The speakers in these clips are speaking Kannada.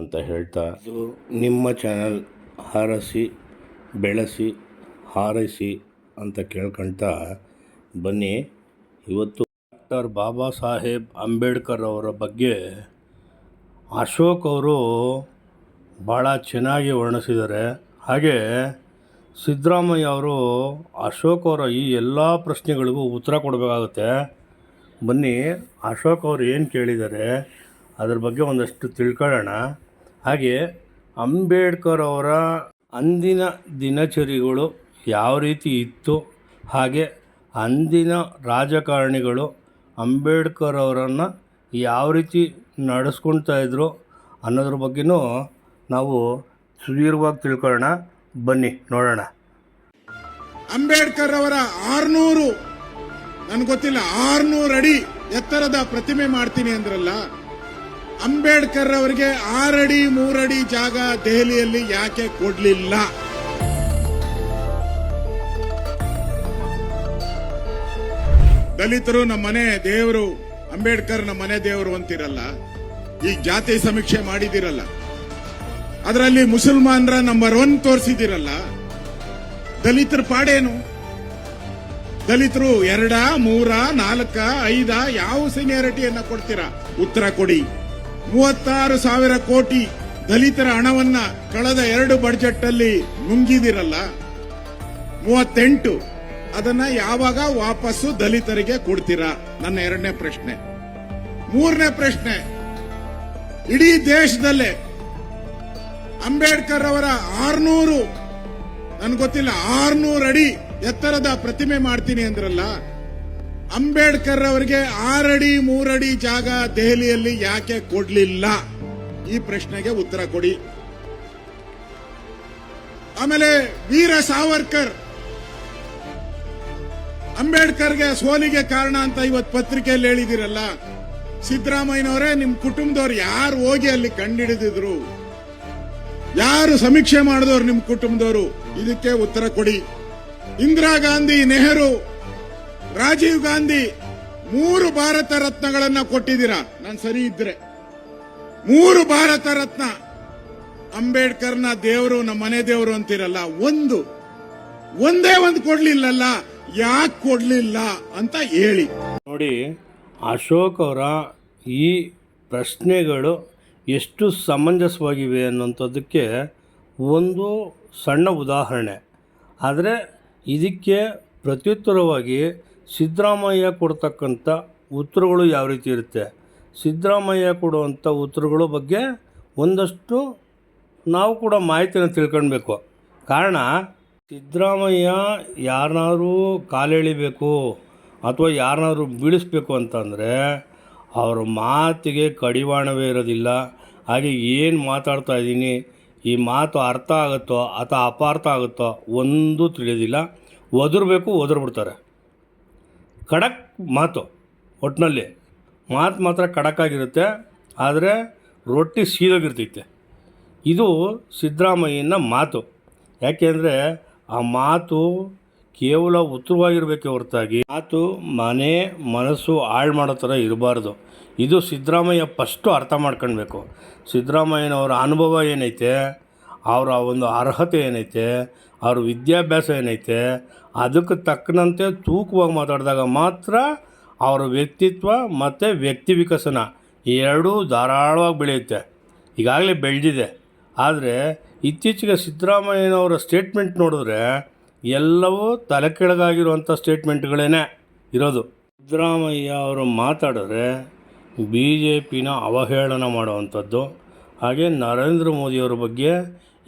ಅಂತ ಹೇಳ್ತಾ ಇದು ನಿಮ್ಮ ಚಾನಲ್ ಹಾರಸಿ, ಬೆಳೆಸಿ, ಹಾರೈಸಿ ಅಂತ ಕೇಳ್ಕೊಳ್ತಾ ಬನ್ನಿ. ಇವತ್ತು ಡಾಕ್ಟರ್ ಬಾಬಾ ಸಾಹೇಬ್ ಅಂಬೇಡ್ಕರ್ ಅವರ ಬಗ್ಗೆ ಅಶೋಕ್ ಅವರು ಭಾಳ ಚೆನ್ನಾಗಿ ವರ್ಣಿಸಿದ್ದಾರೆ. ಹಾಗೆ ಸಿದ್ದರಾಮಯ್ಯ ಅವರು ಅಶೋಕ್ ಅವರ ಈ ಎಲ್ಲ ಪ್ರಶ್ನೆಗಳಿಗೂ ಉತ್ತರ ಕೊಡಬೇಕಾಗುತ್ತೆ. ಬನ್ನಿ, ಅಶೋಕ್ ಅವರು ಏನು ಕೇಳಿದ್ದಾರೆ, ಅದ್ರ ಬಗ್ಗೆ ಒಂದಷ್ಟು ತಿಳ್ಕೊಳ್ಳೋಣ. ಹಾಗೆ ಅಂಬೇಡ್ಕರ್ ಅವರ ಅಂದಿನ ದಿನಚರಿಗಳು ಯಾವ ರೀತಿ ಇತ್ತು? ಹಾಗೆ ಅಂದಿನ ರಾಜಕಾರಣಿಗಳು ಅಂಬೇಡ್ಕರ್ ಅವರನ್ನು ಯಾವ ರೀತಿ ನಡೆಸ್ಕೊಳ್ತಾ ಇದ್ದರು ಅನ್ನೋದ್ರ ಬಗ್ಗೆನೂ ನಾವು ಸುದೀರ್ಘವಾಗಿ ತಿಳ್ಕೊಳ್ಳೋಣ. ಬನ್ನಿ, ನೋಡೋಣ. ಅಂಬೇಡ್ಕರ್ ಅವರ ಆರ್ನೂರು, ನನ್ಗೆ ಗೊತ್ತಿಲ್ಲ ಆರ್ನೂರು ಅಡಿ ಎತ್ತರದ ಪ್ರತಿಮೆ ಮಾಡ್ತೀನಿ ಅಂದ್ರಲ್ಲ ಅಂಬೇಡ್ಕರ್ ಅವರಿಗೆ ಆರಡಿ, ಮೂರಡಿ ಜಾಗ ದೆಹಲಿಯಲ್ಲಿ ಯಾಕೆ ಕೊಡಲಿಲ್ಲ? ದಲಿತರು ನಮ್ಮ ಮನೆ ದೇವರು, ಅಂಬೇಡ್ಕರ್ ನಮ್ಮ ಮನೆ ದೇವರು ಅಂತಿರಲ್ಲ, ಈ ಜಾತಿ ಸಮೀಕ್ಷೆ ಮಾಡಿದಿರಲ್ಲ, ಅದರಲ್ಲಿ ಮುಸಲ್ಮಾನರ ನಂಬರ್ ಒನ್ ತೋರಿಸಿದಿರಲ್ಲ, ದಲಿತರ ಪಾಡೇನು? ದಲಿತರು ಎರಡ, ಮೂರ, ನಾಲ್ಕ, ಐದ, ಯಾವ ಸೀನಿಯಾರಿಟಿಯನ್ನ ಕೊಡ್ತೀರಾ? ಉತ್ತರ ಕೊಡಿ. ಮೂವತ್ತಾರು ಸಾವಿರ ಕೋಟಿ ದಲಿತರ ಹಣವನ್ನ ಕಳೆದ ಎರಡು ಬಜೆಟ್ ಅಲ್ಲಿ ನುಂಗಿದಿರಲ್ಲ? ಮೂವತ್ತೆಂಟು. ಅದನ್ನ ಯಾವಾಗ ವಾಪಸ್ಸು ದಲಿತರಿಗೆ ಕೊಡ್ತೀರಾ? ನನ್ನ ಎರಡನೇ ಪ್ರಶ್ನೆ. ಮೂರನೇ ಪ್ರಶ್ನೆ. ಇಡೀ ದೇಶದಲ್ಲೇ ಅಂಬೇಡ್ಕರ್ ಅವರ ಆರ್ನೂರು, ನನ್ಗೆ ಗೊತ್ತಿಲ್ಲ ಆರ್ನೂರು ಅಡಿ ಎತ್ತರದ ಪ್ರತಿಮೆ ಮಾಡ್ತೀನಿ ಅಂದ್ರಲ್ಲ ಅಂಬೇಡ್ಕರ್ ಅವರಿಗೆ ಆರಡಿ, ಮೂರಡಿ ಜಾಗ ದೆಹಲಿಯಲ್ಲಿ ಯಾಕೆ ಕೊಡ್ಲಿಲ್ಲ? ಈ ಪ್ರಶ್ನೆಗೆ ಉತ್ತರ ಕೊಡಿ. ಆಮೇಲೆ ವೀರ ಸಾವರ್ಕರ್. ಅಂಬೇಡ್ಕರ್ಗೆ ಸೋಲಿಗೆ ಕಾರಣ ಅಂತ ಇವತ್ತು ಪತ್ರಿಕೆಯಲ್ಲಿ ಹೇಳಿದಿರಲ್ಲ ಸಿದ್ದರಾಮಯ್ಯನವರೇ, ನಿಮ್ ಕುಟುಂಬದವ್ರು ಯಾರು ಹೋಗಿ ಅಲ್ಲಿ ಕಂಡಿಡಿದಿದ್ರು? ಯಾರು ಸಮೀಕ್ಷೆ ಮಾಡಿದವರು ನಿಮ್ ಕುಟುಂಬದವರು? ಇದಕ್ಕೆ ಉತ್ತರ ಕೊಡಿ. ಇಂದಿರಾ ಗಾಂಧಿ, ನೆಹರು ರಾಜೀವ್ ಗಾಂಧಿ ಮೂರು ಭಾರತ ರತ್ನಗಳನ್ನ ಕೊಟ್ಟಿದ್ದೀರಾ? ನಾನು ಸರಿ ಇದ್ರೆ. ಮೂರು ಭಾರತ ರತ್ನ. ಅಂಬೇಡ್ಕರ್ನ ದೇವರು ನಮ್ಮ ಮನೆ ದೇವರು ಅಂತಿರಲ್ಲ, ಒಂದು. ಒಂದೇ ಒಂದು ಕೊಡ್ಲಿಲ್ಲಲ್ಲ, ಯಾಕೆ ಕೊಡ್ಲಿಲ್ಲ ಅಂತ ಹೇಳಿ. ನೋಡಿ, ಅಶೋಕ್ ಅವರ ಈ ಪ್ರಶ್ನೆಗಳು ಎಷ್ಟು ಸಮಂಜಸವಾಗಿವೆ ಅನ್ನೋಂಥದ್ದಕ್ಕೆ ಒಂದು ಸಣ್ಣ ಉದಾಹರಣೆ. ಆದರೆ, ಇದಕ್ಕೆ ಪ್ರತ್ಯುತ್ತರವಾಗಿ ಸಿದ್ದರಾಮಯ್ಯ ಕೊಡ್ತಕ್ಕಂಥ ಉತ್ತರಗಳು ಯಾವ ರೀತಿ ಇರುತ್ತೆ? ಸಿದ್ದರಾಮಯ್ಯ ಕೊಡುವಂಥ ಉತ್ತರಗಳ ಬಗ್ಗೆ ಒಂದಷ್ಟು ನಾವು ಕೂಡ ಮಾಹಿತಿನ ತಿಳ್ಕೊಳ್ಬೇಕು. ಕಾರಣ, ಸಿದ್ದರಾಮಯ್ಯ ಯಾರನ್ನಾದರೂ ಕಾಲೆಳಿಬೇಕು ಅಥವಾ ಯಾರನ್ನಾದರೂ ಬೀಳಿಸ್ಬೇಕು ಅಂತಂದರೆ ಅವರ ಮಾತಿಗೆ ಕಡಿವಾಣವೇ ಇರೋದಿಲ್ಲ. ಹಾಗೆ ಏನು ಮಾತಾಡ್ತಾ ಇದ್ದೀನಿ, ಈ ಮಾತು ಅರ್ಥ ಆಗುತ್ತೋ ಅಥವಾ ಅಪಾರ್ಥ ಆಗುತ್ತೋ ಒಂದೂ ತಿಳಿಯೋದಿಲ್ಲ. ಒದರಬೇಕು, ಒದರ್ಬಿಡ್ತಾರೆ. ಖಡಕ್ ಮಾತು ಒಟ್ಟಿನಲ್ಲಿ ಮಾತು ಮಾತ್ರ ಖಡಕ್ಕಾಗಿರುತ್ತೆ ಆದರೆ ರೊಟ್ಟಿ ಸೀದೋಗಿರ್ತೈತೆ. ಇದು ಸಿದ್ದರಾಮಯ್ಯನ ಮಾತು. ಯಾಕೆಂದರೆ ಆ ಮಾತು ಕೇವಲ ಉತ್ತರವಾಗಿರಬೇಕೆ ಹೊರತಾಗಿ ಮಾತು ಮನೆ, ಮನಸ್ಸು ಹಾಳು ಮಾಡೋ ಥರ ಇರಬಾರ್ದು. ಇದು ಸಿದ್ದರಾಮಯ್ಯ ಫಸ್ಟು ಅರ್ಥ ಮಾಡ್ಕೊಳ್ಬೇಕು. ಸಿದ್ದರಾಮಯ್ಯನವರ ಅನುಭವ ಏನೈತೆ? ಅವರ ಒಂದು ಅರ್ಹತೆ ಏನೈತೆ, ಅವ್ರ ವಿದ್ಯಾಭ್ಯಾಸ ಏನೈತೆ, ಅದಕ್ಕೆ ತಕ್ಕನಂತೆ ತೂಕವಾಗಿ ಮಾತಾಡಿದಾಗ ಮಾತ್ರ ಅವರ ವ್ಯಕ್ತಿತ್ವ ಮತ್ತು ವ್ಯಕ್ತಿ ವಿಕಸನ ಎರಡೂ ಧಾರಾಳವಾಗಿ ಬೆಳೆಯುತ್ತೆ. ಈಗಾಗಲೇ ಬೆಳೆದಿದೆ. ಆದರೆ ಇತ್ತೀಚೆಗೆ ಸಿದ್ದರಾಮಯ್ಯನವರ ಸ್ಟೇಟ್ಮೆಂಟ್ ನೋಡಿದ್ರೆ ಎಲ್ಲವೂ ತಲೆ ಕೆಳಗಾಗಿರುವಂಥ ಸ್ಟೇಟ್ಮೆಂಟ್ಗಳೇ ಇರೋದು. ಸಿದ್ದರಾಮಯ್ಯ ಅವರು ಮಾತಾಡಿದ್ರೆ ಬಿ ಜೆ ಪಿನ ಅವಹೇಳನ ಮಾಡುವಂಥದ್ದು ಹಾಗೆ ನರೇಂದ್ರ ಮೋದಿಯವರ ಬಗ್ಗೆ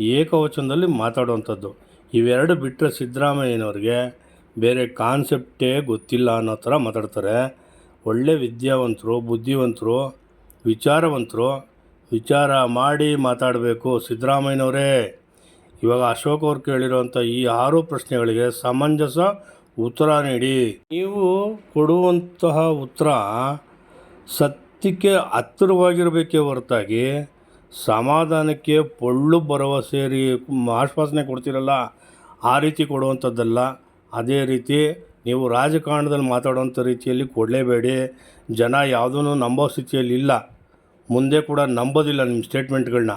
ಏಕವಚನದಲ್ಲಿ ಮಾತಾಡುವಂಥದ್ದು. ಇವೆರಡು ಬಿಟ್ಟರೆ ಸಿದ್ದರಾಮಯ್ಯನವ್ರಿಗೆ ಬೇರೆ ಕಾನ್ಸೆಪ್ಟೇ ಗೊತ್ತಿಲ್ಲ ಅನ್ನೋ ಥರ ಮಾತಾಡ್ತಾರೆ. ಒಳ್ಳೆ ವಿದ್ಯಾವಂತರು, ಬುದ್ಧಿವಂತರು, ವಿಚಾರವಂತರು, ವಿಚಾರ ಮಾಡಿ ಮಾತಾಡಬೇಕು ಸಿದ್ದರಾಮಯ್ಯನವರೇ. ಇವಾಗ ಅಶೋಕ್ ಅವ್ರು ಕೇಳಿರುವಂಥ ಈ ಆರು ಪ್ರಶ್ನೆಗಳಿಗೆ ಸಮಂಜಸ ಉತ್ತರ ನೀಡಿ. ನೀವು ಕೊಡುವಂತಹ ಉತ್ತರ ಸತ್ಯಕ್ಕೆ ಹತ್ತಿರವಾಗಿರಬೇಕೇ ಹೊರತಾಗಿ ಸಮಾಧಾನಕ್ಕೆ ಪೊಳ್ಳು ಭರವಸೆ ರೀ ಆಶ್ವಾಸನೆ ಕೊಡ್ತೀರಲ್ಲ, ಆ ರೀತಿ ಕೊಡುವಂಥದ್ದಲ್ಲ. ಅದೇ ರೀತಿ ನೀವು ರಾಜಕಾರಣದಲ್ಲಿ ಮಾತಾಡುವಂಥ ರೀತಿಯಲ್ಲಿ ಕೊಡಲೇಬೇಡಿ. ಜನ ಯಾವುದೂ ನಂಬೋ ಸ್ಥಿತಿಯಲ್ಲಿ ಇಲ್ಲ. ಮುಂದೆ ಕೂಡ ನಂಬೋದಿಲ್ಲ ನಿಮ್ಮ ಸ್ಟೇಟ್ಮೆಂಟ್ಗಳನ್ನ.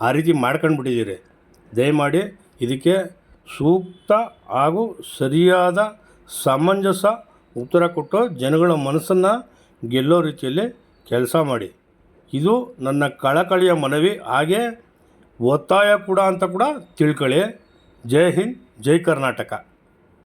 ಆ ರೀತಿ ಮಾಡ್ಕೊಂಡ್ಬಿಟ್ಟಿದ್ದೀರಿ. ದಯಮಾಡಿ ಇದಕ್ಕೆ ಸೂಕ್ತ ಹಾಗೂ ಸರಿಯಾದ ಸಮಂಜಸ ಉತ್ತರ ಕೊಟ್ಟು ಜನಗಳ ಮನಸ್ಸನ್ನು ಗೆಲ್ಲೋ ರೀತಿಯಲ್ಲಿ ಕೆಲಸ ಮಾಡಿ. ಇದು ನನ್ನ ಕಳಕಳಿಯ ಮನವಿ. ಹಾಗೆ ಒತ್ತಾಯ ಕೂಡ ಅಂತ ಕೂಡ ತಿಳ್ಕೊಳ್ಳಿ. ಜೈ ಹಿಂದ್ ಜೈ ಕರ್ನಾಟಕ.